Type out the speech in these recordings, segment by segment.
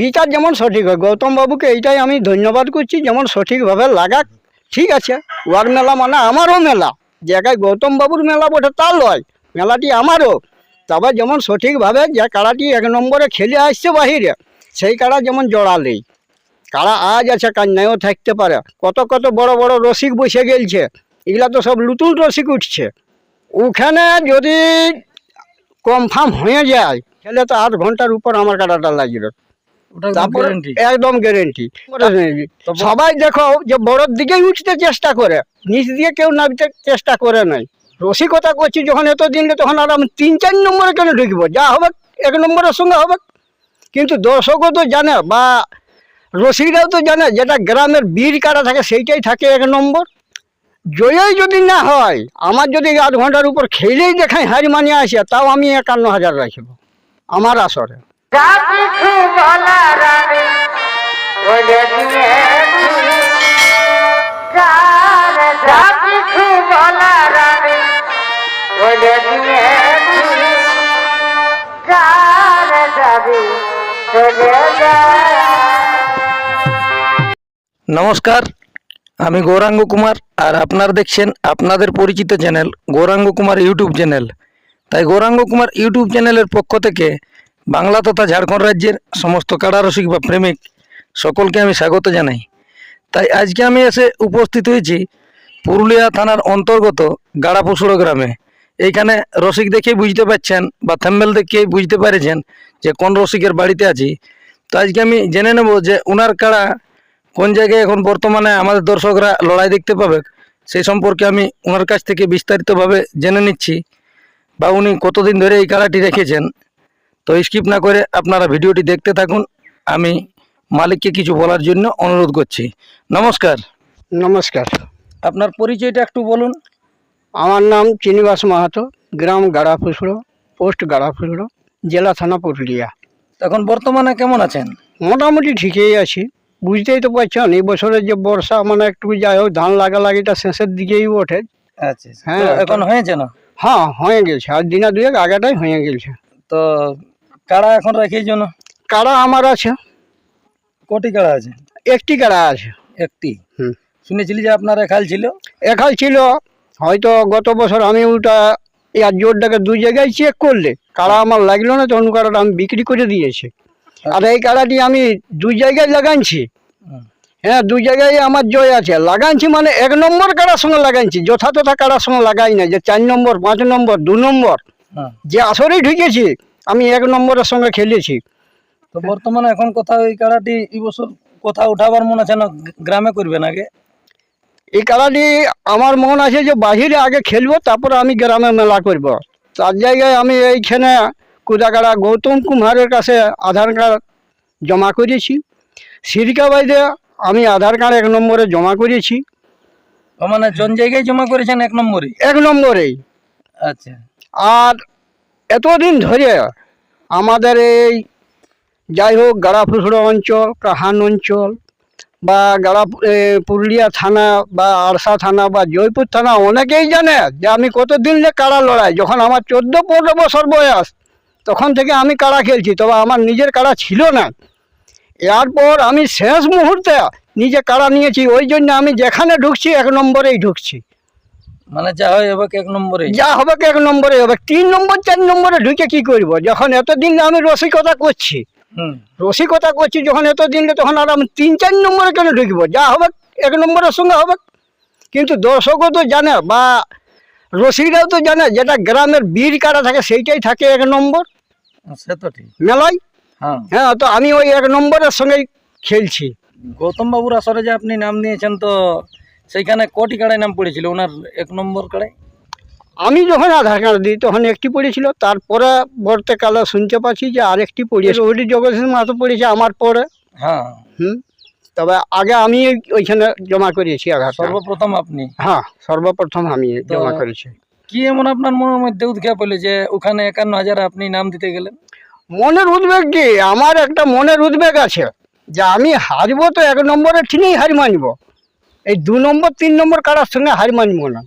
বিচার যেমন সঠিক হয়, গৌতম বাবুকে এইটাই আমি ধন্যবাদ করছি, যেমন সঠিকভাবে লাগাক, ঠিক আছে। ওয়ার মেলা মানে আমারও মেলা, জায়গায় গৌতম বাবুর মেলা বটে তার লয়, মেলাটি আমারও। তবে যেমন সঠিকভাবে যে কাড়াটি এক নম্বরে খেলে আসছে বাহিরে, সেই কাড়া যেমন জড়ালেই। কাড়া আজ আছে কাজ নাইও থাকতে পারে। কত কত বড় বড় রসিক বসে গেলছে, এগুলা তো সব লুতুল রসিক উঠছে। ওখানে যদি কনফার্ম হয়ে যায়, তাহলে তো আট ঘণ্টার উপর আমার কাটাটা লাগবে তারপরে একদম গ্যারেন্টি সবাই দেখো যে বড়র দিকেই উঠতে চেষ্টা করে নিচ দিয়ে কেউ নামতে চেষ্টা করে নাই। রসিকতা করছি যখন এত দিনলে তখন আর আমি তিন চার নম্বরে কেন ঢুকবো? যা হবে এক নম্বরের সঙ্গে হবে কিন্তু দর্শকও তো জানে বা রসিকরাও তো জানে যেটা গ্রামের বীর কারা থাকে সেইটাই থাকে এক নম্বর। জয়ই যদি না হয় আমার যদি আধ ঘণ্টার উপর খেলেই দেখায় হারি মানিয়ে আসে তাও আমি একান্ন হাজার রাখব। আমার আসরে। আমি নমস্কার, আমি গৌরাঙ্গ কুমার আর আপনারা দেখছেন আপনাদের পরিচিত channel Gauranga Kumar YouTube channel. তাই গৌরাঙ্গ কুমার ইউটিউব চ্যানেলের পক্ষ থেকে বাংলা তথা ঝাড়খণ্ড রাজ্যের সমস্ত কারারসিক বা প্রেমিক সকলকে আমি স্বাগত জানাই। তাই আজকে আমি এসে উপস্থিত হয়েছি পুরুলিয়া থানার অন্তর্গত গাড়াপুসুড়ো গ্রামে। এইখানে রসিক দেখেই বুঝতে পারছেন বা থ্যাম্বেল দেখেই বুঝতে পেরেছেন যে কোন রসিকের বাড়িতে আছি। তো আজকে আমি জেনে নেব যে উনার কাড়া কোন জায়গায় এখন বর্তমানে আমাদের দর্শকরা লড়াই দেখতে পাবে, সেই সম্পর্কে আমি ওনার কাছ থেকে বিস্তারিতভাবে জেনে নিচ্ছি বা উনি কতদিন ধরে এই কাড়াটি রেখেছেন। তো স্কিপ না করে আপনারা ভিডিওটি দেখতে থাকুন। আমি মালিককে কিছু বলার জন্য অনুরোধ করছি। নমস্কার। নমস্কার। আপনার পরিচয়টা একটু বলুন। আমার নাম চিনিবাস মাহাতো গ্রাম গাড়াফুসড়ো পোস্ট গাড়াফুসড়ো জেলা থানা পুরুলিয়া। এখন বর্তমানে কেমন আছেন? মোটামুটি ঠিকই আছি। বুঝতেই তো পারছেন এই বছরের যে বর্ষা মানে একটু যাই হোক ধান লাগা লাগালাগিটা শেষের দিকেই ওঠে। আচ্ছা হ্যাঁ, এখন হয়েছে না? হ্যাঁ হয়ে গেছে। আর দিনা দুয়েক আগেটাই হয়ে গেছে। তো কাড়া এখন রাখির জন্য? কাড়া আমার আছে। কোটি কাড়া আছে? একটি কাড়া আছে। একটি? হুম। শুনেছিলি যে আপনার এখাল ছিল? একাল ছিল। হয়তো গত বছর আমি ওটা আর জোরটাকে দুই জায়গায় চেক করলে কাড়া আমার লাগল না তখন কাড়াটা আমি বিক্রি করে দিয়েছি। আর এই কাড়াটি আমি দুই জায়গায় লাগাইছি। হ্যাঁ দুই জায়গায় আমার জয় আছে। লাগাইছি মানে এক নম্বর কাড়ার সঙ্গে লাগাইছি। যথাযথা কাড়ার সঙ্গে লাগাই না যে চার নম্বর পাঁচ নম্বর দু নম্বর। হ্যাঁ। যে আসরেই ঢুকেছি আমি এক নম্বরের সঙ্গে খেলেছি। তো বর্তমানে এখন কোথাও এই কাড়াটি এই বছর কোথাও উঠাবার মনে আছে না? গ্রামে করবেন আগে? এই কাড়াটি আমার মন আছে যে বাহিরে আগে খেলব তারপর আমি গ্রামে মেলা করব। তার জায়গায় আমি এইখানে কুদাকাড়া গৌতম কুমারের কাছে আধার কার্ড জমা করেছি। সিরকাবাইদে আমি আধার কার্ড এক নম্বরে জমা করেছি। মানে জন জায়গায় জমা করেছেন এক নম্বরে এক নম্বরেই। আচ্ছা। আর এতদিন ধরে আমাদের এই যাই হোক গাড়াফুসড়ো অঞ্চল, কাহান অঞ্চল বা গাড়া পুরুলিয়া থানা বা আরসা থানা বা জয়পুর থানা অনেকেই জানে যে আমি কতদিন যে কাড়া লড়াই। যখন আমার চোদ্দ পনেরো বছর বয়স, তখন থেকে আমি কাড়া খেলছি, তবে আমার নিজের কাড়া ছিল না। এরপর আমি শেষ মুহূর্তে নিজে কাড়া নিয়েছি, ওই জন্য আমি যেখানে ঢুকছি এক নম্বরেই ঢুকছি। মানে যা হয় এবার এক নম্বরে যা হবে কি এক নম্বরে হবে। তিন নম্বর চার নম্বরে ঢুকে কি করব? যখন এতদিন আমি রসিকতা করছি হুম। রসিকতা করছি যখন এতদিন তখন আর আমি তিন চার নম্বরে কেন ঢুকবো? যা হবে এক নম্বরের সঙ্গে হবে। কিন্তু দর্শকও তো জানে বা রসিকরাও তো জানে যেটা গ্রামের বীর কারা থাকে সেইটাই থাকে এক নম্বর। সে তো ঠিক। মেলায়। হ্যাঁ। হ্যাঁ তো আমি ওই এক নম্বরের সঙ্গেই খেলছি। গৌতম বাবুর আসরে যে আপনি নাম নিয়েছেন তো সেইখানে কটি কাড়ায় নাম পড়েছিল ওনার এক নম্বর কাড়ায় আমি যখন আধার কার্ড দিই তখন একটি পড়েছিল তারপরে বর্তকালে শুনতে পাচ্ছি যে আরেকটি পড়িয়েছে ওইটি জগদীশ মাহাতো পড়েছে আমার পরে। হ্যাঁ। হুম? তবে আগে আমি ওইখানে জমা করিয়েছি আধার সর্বপ্রথম আপনি? হ্যাঁ সর্বপ্রথম আমি জমা করেছি। কি এমন আপনার মনের মধ্যে উদ্ঘা পেলে যে ওখানে একান্ন হাজার আপনি নাম দিতে গেলেন? মনের উদ্বেগ কি? আমার একটা মনের উদ্বেগ আছে যে আমি হারবো তো এক নম্বরে ঠিকই হার মানবো। এই দু নম্বর তিন নম্বর কারার সঙ্গে হার মানবো না।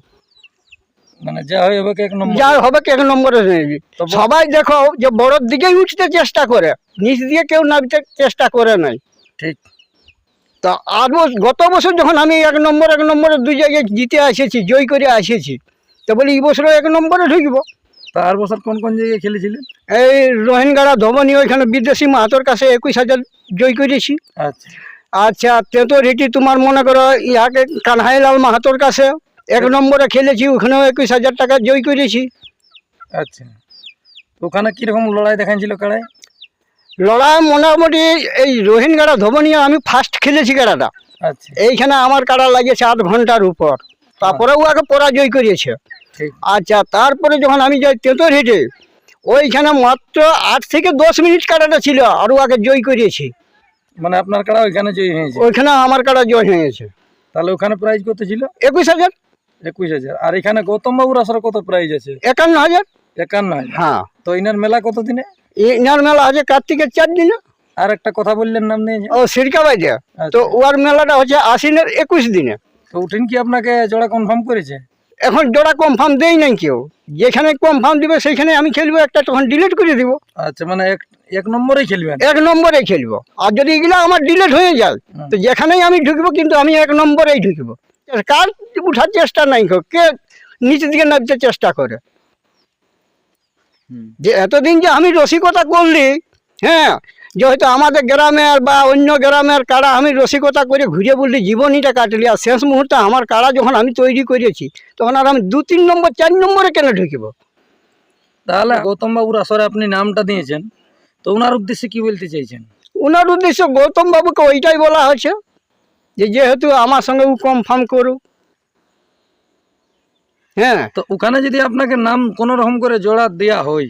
মানে যা হয় হবে এক নম্বর? যার হবে এক নম্বরে সবাই দেখো যে বড়োর দিকেই উঠতে চেষ্টা করে নিচ দিয়ে কেউ নামতে চেষ্টা করে নাই। ঠিক। তা আর গত বছর যখন আমি এক নম্বর এক নম্বরে দুই জায়গায় জিতে এসেছি জয় করে এসেছি তো বলি এই বছরও এক নম্বরে ঢুকবো। তার বছর কোন কোন জায়গায় খেলেছিলেন? এই রোহিনগাড়া ধবনী ওইখানে বিদেশি মাহাতোর কাছে একুশ হাজার জয় করেছি। আচ্ছা। আচ্ছা তেতো রেটি তোমার মনে করো ইহাকে কানহাইলাল মাহাতোর কাছে এক নম্বরে খেলেছি ওখানেও একুশ হাজার টাকা জয় করেছি। আচ্ছা ওখানে কীরকম লড়াই দেখাচ্ছিল কাড়াই লড়াই মোটামুটি এই রোহিনগাড়া ধবনিয়া আমি ফার্স্ট খেলেছি কাড়াটা আচ্ছা। এইখানে আমার কাড়া লাগিয়েছে আধ ঘণ্টার উপর। তারপরে ওকে পরাজয় করিয়েছে আচ্ছা তারপরে যখন আমি যাই তেঁতর হেঁটে ওইখানে মাত্র আট থেকে দশ মিনিট কাটাটা ছিল আর ওকে জয় করিয়েছি মানে আপনার কাড়া ওইখানে জয়ী হয়েছে? ওইখানে আমার কাটা জয় হয়েছে। তাহলে ওখানে প্রাইজ কত ছিল? একুশ হাজার। একুশ হাজার। আর এখানে গৌতম বাবুর আসলে কত প্রাইজ আছে? একান্ন হাজার। একান্ন হাজার। হ্যাঁ। তো ইনার মেলা কত দিনে? ইনার মেলা আছে কার্তিকের চার দিনে। আর একটা কথা বললেন নাম নিয়ে ও সিরকাবাই দেয়া আচ্ছা। তো ওর মেলাটা হচ্ছে আশ্বিনের একুশ দিনে। তো উঠেন কি আপনাকে জোড়া কনফার্ম করেছে? এখন জোড়া কনফার্ম দেই নাই কেউ। যেখানে কনফার্ম দিবে সেখানে আমি খেলব একটা তখন ডিলিট করে দিব। আচ্ছা মানে এক এক নম্বরেই খেলবেন এক নম্বরে খেলব। আর যদি এগুলো আমার ডিলিট হয়ে যায় তো যেখানেই আমি ঢুকবো কিন্তু আমি এক নম্বরেই ঢুকবো। কার উঠার চেষ্টা নাই কেউ কে নিচের দিকে নামতে চেষ্টা করে। যে এতদিন যে আমি রসিকতা করলি হ্যাঁ যে হয়তো আমাদের গ্রামের বা অন্য গ্রামের কাড়া আমি রসিকতা করে ঘুরে বললি জীবনীটা কাটলি। আর শেষ মুহূর্তে আমার কাড়া যখন আমি তৈরি করেছি তখন আর আমি দু তিন নম্বর চার নম্বরে কেন ঢুকিব? তাহলে গৌতম বাবুর আসরে আপনি নামটা দিয়েছেন তো ওনার উদ্দেশ্যে কি বলতে চাইছেন? ওনার উদ্দেশ্য গৌতম বাবুকে ওইটাই বলা হয়েছে যে যেহেতু আমার সঙ্গে ও কনফার্ম করুক। হ্যাঁ। তো ওখানে যদি আপনাকে নাম কোনো রকম করে জোড়া দেওয়া হয়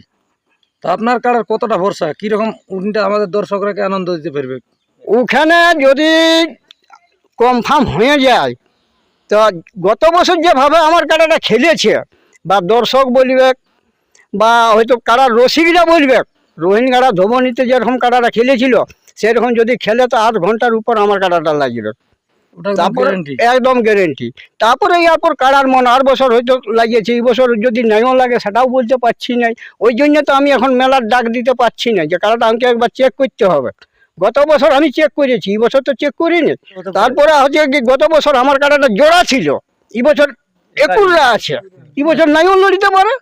তো আপনার কাড়ার কতটা ভরসা? কীরকম উনটা আমাদের দর্শকরাকে আনন্দ দিতে পারবে? ওখানে যদি কনফার্ম হয়ে যায়, তো গত বছর যেভাবে আমার কাটাটা খেলেছে, বা দর্শক বলবে, বা হয়তো কারা রসিকরা বলবে রোহিণ কাড়া ধবনীতে যেরকম কাটাটা খেলেছিল, সেরকম যদি খেলে তো আধ ঘণ্টার উপর আমার কাটাটা গ্যারেন্টি একদম গ্যারেন্টি তারপরে ইয়ারপর কাড়ার মন আর বছর হয়তো লাগিয়েছে এই বছর যদি নাইও লাগে সেটাও বলতে পারছি না ওই জন্য তো আমি এখন মেলার ডাক দিতে পারছি না যে কাড়াটা আমাকে একবার চেক করতে হবে। গত বছর আমি চেক করেছি এই বছর তো চেক করিনি। তারপরে হচ্ছে কি গত বছর আমার কাড়াটা জোড়া ছিল এই বছর একুররা আছে এই বছর নাইও লড়িতে পারে।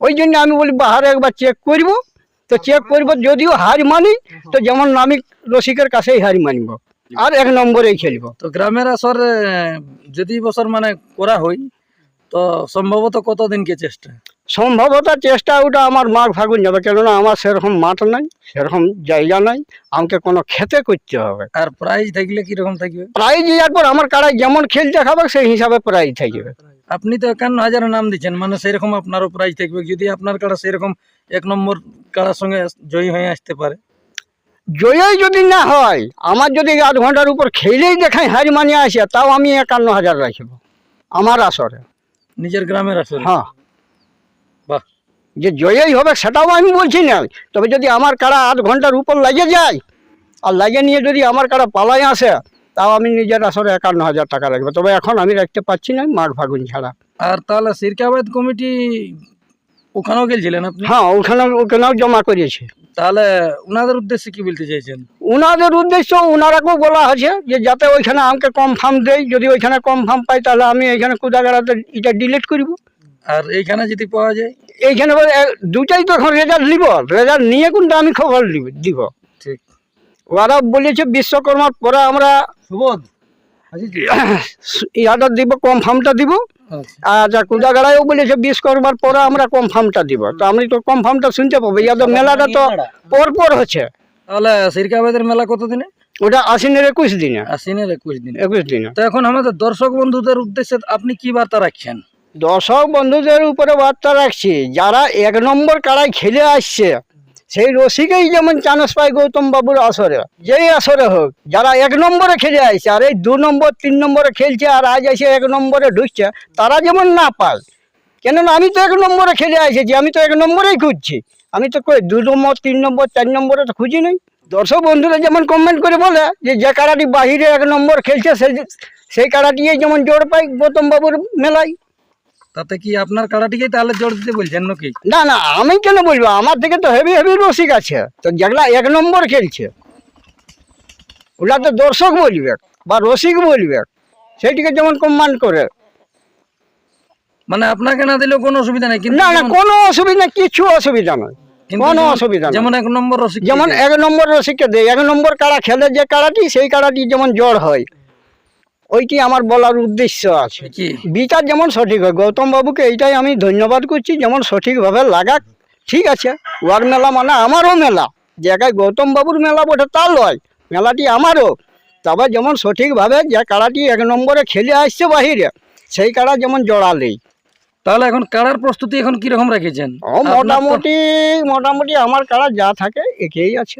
ওই জন্য আমি বলি বাহারে একবার চেক করব। তো চেক করব যদিও হার মানি তো যেমন আমি রসিকের কাছেই হার মানিব। আর এক নম্বরেই খেলব। তো গ্রামের আসর যদি বছর মানে করা হয় তো সম্ভবত কতদিনকে চেষ্টা? সম্ভবত চেষ্টা ওটা আমার মাঘ ফাগুন যাবে কেননা আমার সেরকম মাঠ নাই সেরকম জায়গা নাই আমাকে কোনো খেতে করতে হবে। আর প্রাইজ থাকলে কীরকম থাকবে? প্রাইজ দেওয়ার পর আমার কারাই যেমন খেল দেখাবে সেই হিসাবে প্রাইজ থাকবে। আপনি তো একান্ন হাজারের নাম দিচ্ছেন মানে সেরকম আপনারও প্রাইজ থাকবে যদি আপনার কাড়া সেরকম এক নম্বর কাড়ার সঙ্গে জয়ী হয়ে আসতে পারে। জয়ই যদি না হয় আমার যদি আধ ঘণ্টার উপর খেলেই দেখায় হারি মানিয়ে আসে তাও আমি একান্ন হাজার রাখব। আমার আসরে। নিজের গ্রামের আসরে? হ্যাঁ। বাহ। যে জয়ই হবে সেটাও আমি বলছি না। তবে যদি আমার কারা আধ ঘণ্টার উপর লাগে যায় আর লাগে নিয়ে যদি আমার কারা পালাই আসে তাও আমি নিজের আসরে একান্ন হাজার টাকা রাখব। তবে এখন আমি রাখতে পারছি না মাঘ ফাগুন ছাড়া। আর তাহলে সিরকাবাদ কমিটি ওখানেও গেছিলেন আপনি? হ্যাঁ ওখানে ওখানেও জমা করিয়েছে তাহলে ওনাদের উদ্দেশ্যে কি বলতে চাইছেন? ওনাদের উদ্দেশ্য ওনারাকেও বলা হয়েছে যে যাতে ওইখানে আমাকে কনফার্ম দেয় যদি ওইখানে কনফার্ম পাই তাহলে আমি এইখানে কুদাগাড়াতে এটা ডিলিট করব। আর এইখানে যদি পাওয়া যায়? এইখানে দুটাই তো এখন রেজাল্ট নিব। রেজাল্ট নিয়ে কিন্তু আমি খবর দিব দিব। ঠিক। ওরা বলেছে বিশ্বকর্মার পরে আমরা সুবোধ ইয়াটা দিব কনফার্মটা দিব। আচ্ছা। আচ্ছা কুদাগাড়ায়ও বলেছে বিশ্বকর্মার পরে আমরা কনফার্মটা দিব। তো আমি তো কনফার্মটা শুনতে পাবো। ইয়াদের মেলাটা তো পর পর হচ্ছে। তাহলে সিরকাবাদের মেলা কতদিনে ওটা আশ্বিনের একুশ দিনে। আশ্বিনের একুশ দিন। একুশ দিনে। তো এখন আমাদের দর্শক বন্ধুদের উদ্দেশ্যে আপনি কি বার্তা রাখছেন? দর্শক বন্ধুদের উপরে বার্তা রাখছি যারা এক নম্বর কাড়াই খেলে আসছে সেই রসিকেই যেমন চানস পায় গৌতম বাবুর আসরে, যেই আসরে হোক, যারা এক নম্বরে খেলে আসছে আর এই দু নম্বর, তিন নম্বরে খেলছে আর আজ এসে এক নম্বরে ঢুকছে, তারা যেমন না পায় কেননা আমি তো এক নম্বরে খেলে এসেছি আমি তো এক নম্বরেই খুঁজছি। আমি তো কই, দু নম্বর, তিন নম্বর, চার নম্বরে তো খুঁজি নাই। দর্শক বন্ধুরা যেমন কমেন্ট করে বলে যে যে কারাটি বাহিরে এক নম্বর খেলছে, সেই সেই কারাটিই যেমন জোর পাই গৌতম বাবুর মেলায়। তাতে কি আপনার কাড়াটিকেই তাহলে জোর দিতে বলছেন নাকি? না না আমি কেন বলব? আমার থেকে তো হেভি হেভি রসিক আছে। তো যেগুলা এক নম্বর খেলছে ওটা তো দর্শক বলবে বা রসিক বলবে সেইটিকে যেমন কম্যান্ড করে। মানে আপনাকে না দিলেও কোনো অসুবিধা নেই কিন্তু না না কোনো অসুবিধা কিছু অসুবিধা নয় কোনো অসুবিধা যেমন এক নম্বর রসিক যেমন এক নম্বর রসিককে দেয় এক নম্বর কাড়া খেলে যে কাড়াটি সেই কাড়াটি যেমন জ্বর হয়। ওইটি আমার বলার উদ্দেশ্য আছে। বিচার যেমন সঠিক হয় গৌতম বাবুকে এইটাই আমি ধন্যবাদ করছি যেমন সঠিকভাবে লাগাক ঠিক আছে। ওয়ার মেলা মানে আমারও মেলা জায়গায় গৌতম বাবুর মেলা বটে তা লয় মেলাটি আমারও। তবে যেমন সঠিকভাবে যে কাড়াটি এক নম্বরে খেলে আসছে বাহিরে সেই কাড়া যেমন জড়ালেই তাহলে এখন কাড়ার প্রস্তুতি এখন কীরকম রেখেছেন? ও মোটামুটি মোটামুটি আমার কাড়া যা থাকে একেই আছে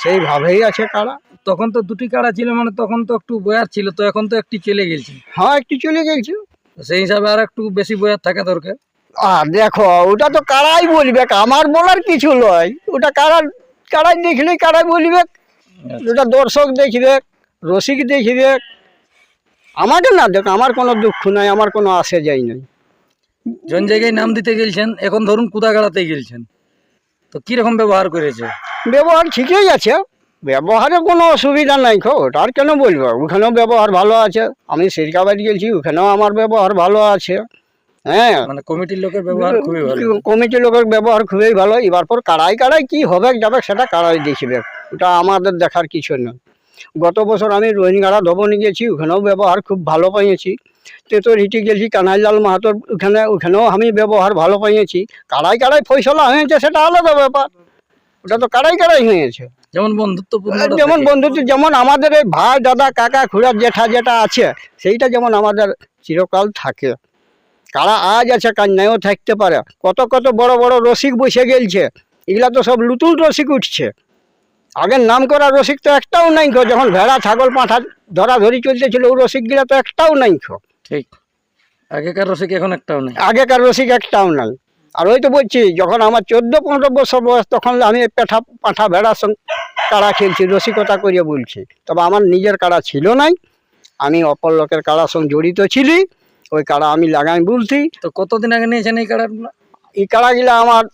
সেইভাবেই আছে কাড়া। তখন তো দুটি কাড়া ছিল মানে তখন তো একটু বয়ার ছিল তো এখন তো একটি চলে গেছে। হ্যাঁ একটু চলে গেছে। সেই হিসাবে আর একটু বেশি বয়ার থাকা দরকার। আর দেখো ওটা তো কারাই বলবে আমার বলার কিছু নয়। ওটা কারা কারাই দেখলেই কারাই বলবে। ওটা দর্শক দেখবে রসিক দেখবে। আমাকে না দেখ আমার কোনো দুঃখ নাই আমার কোনো আসে যাই নাই। জন জায়গায় নাম দিতে গেলছেন এখন ধরুন কুদা গাড়াতে গেলছেন। তো কীরকম ব্যবহার করেছে? ব্যবহার ঠিকই আছে। ব্যবহারে কোনো অসুবিধা নাই খো ওটা আর কেন বলব? ওখানেও ব্যবহার ভালো আছে। আমি সিরকাবাড়ি গেছি ওখানেও আমার ব্যবহার ভালো আছে। হ্যাঁ। মানে কমিটির লোকের ব্যবহার খুবই ভালো। কমিটি লোকের ব্যবহার খুবই ভালো। এবার পর কাড়াই কাড়াই কি হবে যাবে সেটা কাড়াই দেখবে। ওটা আমাদের দেখার কিছু নয় গত বছর আমি রোহিঙ্গারা ধবনে গেছি ওখানেও ব্যবহার খুব ভালো পাইয়েছি তেতো হিটি গেছি কানাইলাল মাহাতোর ওখানে ওখানেও আমি ব্যবহার ভালো পাইয়েছি কাড়াই কাড়াই ফয়সলা হয়েছে সেটা আলাদা ব্যাপার। ওটা তো কাড়াই কাড়াই হয়েছে। যেমন বন্ধুত্বপূর্ণ যেমন বন্ধুত্ব যেমন আমাদের এই ভাই দাদা কাকা খুড়া জেঠা যেটা আছে সেইটা যেমন আমাদের চিরকাল থাকে। কারা আজ আছে কাজ নাইও থাকতে পারে। কত কত বড় বড় রসিক বসে গেলছে এগুলা তো সব লুতুল রসিক উঠছে। আগের নাম করা রসিক তো একটাও নাই খো যখন ভেড়া ছাগল পাঁঠা ধরা ধরি চলতেছিল ওই রসিকগুলা তো একটাও নাই খো ঠিক। আগেকার রসিক এখন একটাও নেই। আগেকার রসিক একটাও নাই। আর ওই তো বলছি যখন আমার চোদ্দ পনেরো বছর বয়স তখন আমি পেঠা পাঁঠা ভেড়ার সঙ্গে কাড়া খেলছি রসিকতা করিয়ে বলছি। তবে আমার নিজের কাড়া ছিল নাই আমি অপর লোকের কাড়ার সঙ্গে জড়িত ছিলি ওই কাড়া আমি লাগাই বলছি। তো কতদিন আগে নিয়েছেন এই কাড়াগুলো এই কাড়াগুলা আমার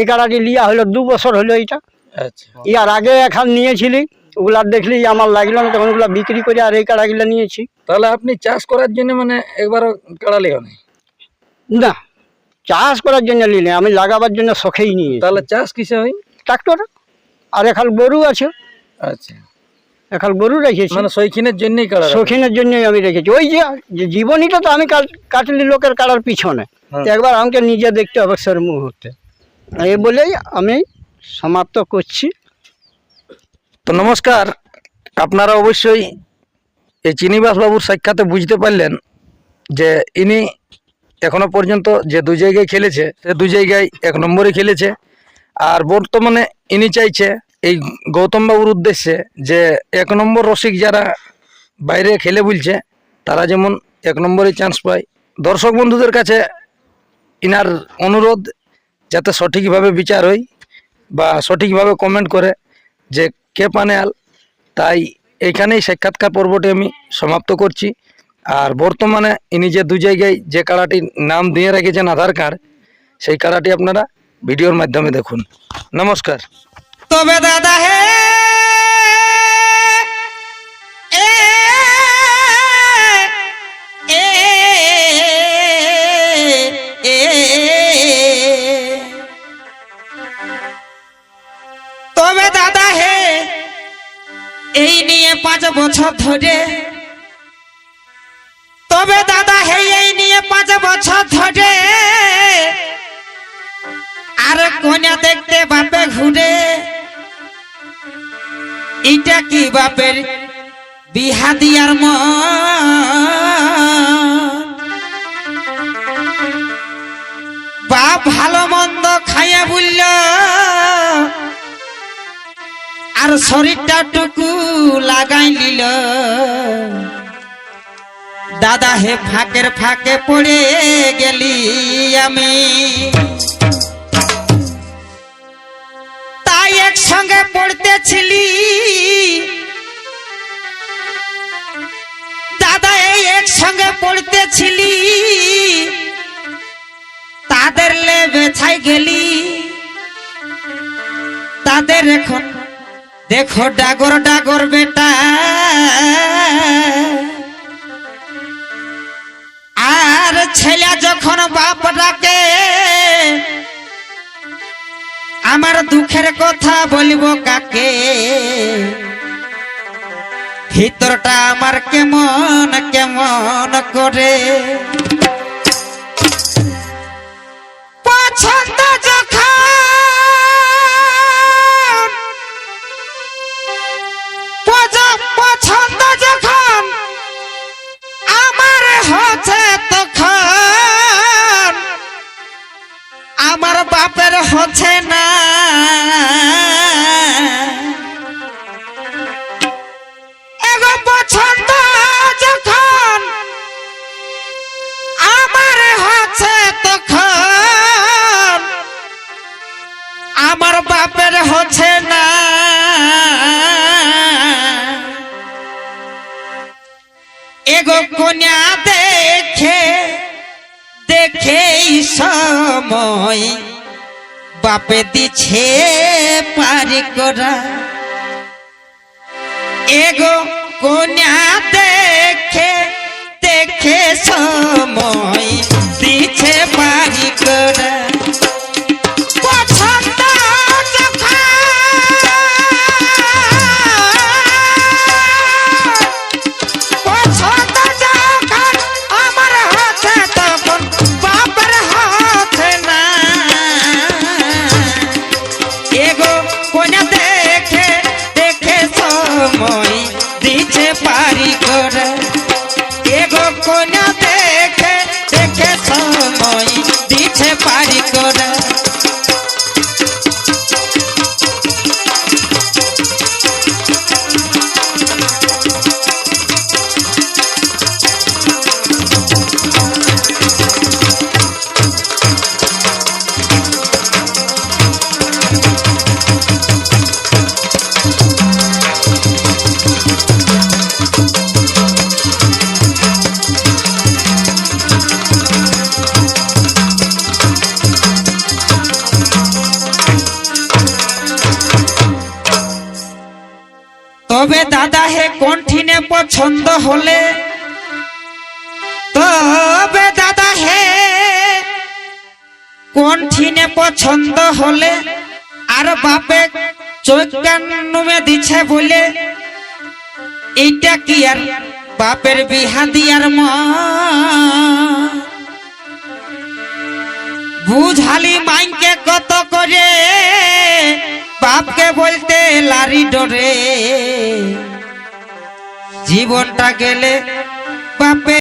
এই কাড়াটি লিয়া হলো দু বছর হলো এইটা। আচ্ছা। ইয়ার আগে এখন নিয়েছিলি ওগুলা দেখলি আমার লাগল না তখন ওগুলা বিক্রি করে আর এই কাড়াগুলা নিয়েছি। তাহলে আপনি চাষ করার জন্য মানে একবারও কাড়া নেই? না চাষ করার জন্য নিলে আমি লাগাবার জন্য শখেই নিয়েছি। তাহলে চাষ কিসে হয়? ট্রাক্টর। আর এখাল গরু আছে। আচ্ছা। এখাল গরু রেখেছি। মানে সৈখিনের জন্যই। শৌখিনের জন্যই আমি রেখেছি। ওই যে জীবনীটা তো আমি কাট- কাটলি লোকের কাটার পিছনে। হ্যাঁ। একবার আমাকে নিজে দেখতে হবে স্যার মুহূর্তে। এই বলেই আমি সমাপ্ত করছি। তো নমস্কার। আপনারা অবশ্যই এই চিনিবাস বাবুর সাক্ষাতে বুঝতে পারলেন যে ইনি এখনও পর্যন্ত যে দু জায়গায় খেলেছে সে দু জায়গায় এক নম্বরে খেলেছে। আর বর্তমানে ইনি চাইছে এই গৌতম বাবুর উদ্দেশ্যে যে এক নম্বর রসিক যারা বাইরে খেলে বলছে, তারা যেমন এক নম্বরে চান্স পায়। দর্শক বন্ধুদের কাছে ইনার অনুরোধ, যাতে সঠিকভাবে বিচার হয় বা সঠিকভাবে কমেন্ট করে যে কে পানেয়াল। তাই এইখানেই সাক্ষাৎকার পর্বটি আমি সমাপ্ত করছি। আর বর্তমানে ইনি যে দু জায়গায় যে কাড়াটির নাম দিয়ে রেখেছেন আধার কার্ড, সেই কাড়াটি আপনারা ভিডিওর মাধ্যমে দেখুন। নমস্কার। তবে দাদা হে তবে দাদা হে, এই নিয়ে পাঁচ বছর ধরে, তবে দাদা হে, এই নিয়ে পাঁচ বছর আর কোনা দেখতে বাপে ঘুরে। এটা কি বাপের বিহা দিয়ার মন? বাপ ভালো মন্দ খাইয়া বলল, আর শরীরটা টুকু লাগাই নিল। দাদা হে ফাঁকের ফাঁকে পড়ে গেলি আমি। পড়তেছিলি। দাদা এই একসঙ্গে পড়তেছিলি। গেলি। তাদের এখন দেখো ডাগর ডাগর বেটা। আর ছেলে যখন বাপ ডাকে আমার দুঃখের কথা বলব কাকে? ভিতরটা আমার কেমন কেমন করে? পছন্দ পছন্দ আমার আমার বাপের হচ্ছে না। পছন্দ যখন আমার হচ্ছে তখন আমার বাপের হচ্ছে না। এগো কন্যা দেখে দেখে সময় বাপে দিছে পারি করা। এগো কন্যা দেখে দেখে সময় দিছে পারি করা। দাদা হে কণ্ঠিনে পছন্দ হলে, তবে দাদা হে কণ্ঠিনে পছন্দ হলে, আর বাপে চৈকান্নমে দিছে বলে, এইটা কি আর বাপের বিহা দিয়ার মা? বুঝালি মাইকে কত করে? বাপকে বলতে লারি ডরে। জীবনটা গেলে বাপে